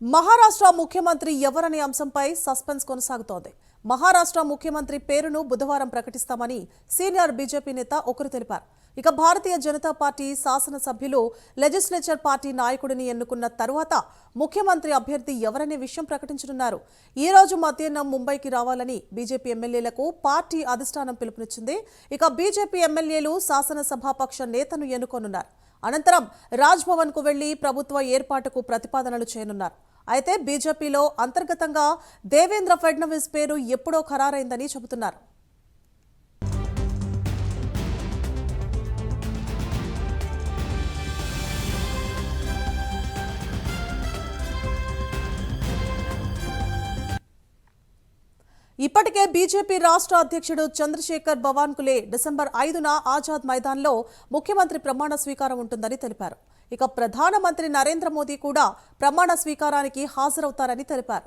మహారాష్ట్ర ముఖ్యమంత్రి ఎవరనే అంశంపై సస్పెన్స్ కొనసాగుతోంది. మహారాష్ట్ర ముఖ్యమంత్రి పేరును బుధవారం ప్రకటిస్తామని సీనియర్ బీజేపీ నేత ఒకరు తెలిపారు. ఇక భారతీయ జనతా పార్టీ శాసనసభ్యులు లెజిస్లేచర్ పార్టీ నాయకుడిని ఎన్నుకున్న తరువాత ముఖ్యమంత్రి అభ్యర్థి ఎవరనే విషయం ప్రకటించనున్నారు. ఈ రోజు మధ్యాహ్నం ముంబైకి రావాలని బీజేపీ ఎమ్మెల్యేలకు పార్టీ అధిష్టానం పిలుపునిచ్చింది. ఇక బీజేపీ ఎమ్మెల్యేలు శాసనసభాపక్ష నేతను ఎన్నుకోనున్నారు. అనంతరం రాజ్భవన్కు వెళ్ళి ప్రభుత్వ ఏర్పాటుకు ప్రతిపాదనలు చేయనున్నారు. అయితే బీజేపీలో అంతర్గతంగా దేవేంద్ర ఫడ్నవీస్ పేరు ఎప్పుడో ఖరారైందని చెబుతున్నారు. ఇప్పటికే బీజేపీ రాష్ట్ర అధ్యక్షుడు చంద్రశేఖర్ బవాన్కులే డిసెంబర్ ఐదున ఆజాద్ మైదాన్లో ముఖ్యమంత్రి ప్రమాణ స్వీకారం ఉంటుందని తెలిపారు. ఇక ప్రధానమంత్రి నరేంద్ర మోదీ కూడా ప్రమాణ స్వీకారానికి హాజరవుతారని తెలిపారు.